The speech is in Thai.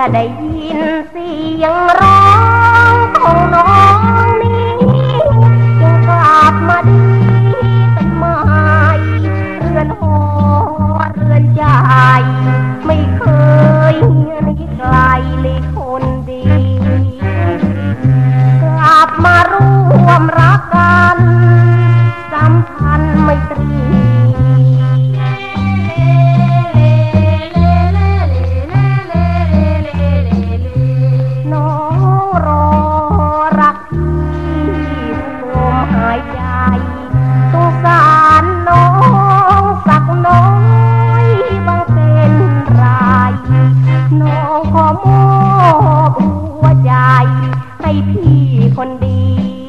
อได้ยินเสียงร้องของน้องนี้จึงกลับมาดีเป็นหม้เรือนหอเรือนใจ ไม่เคยเงียนไกลเลย คนดี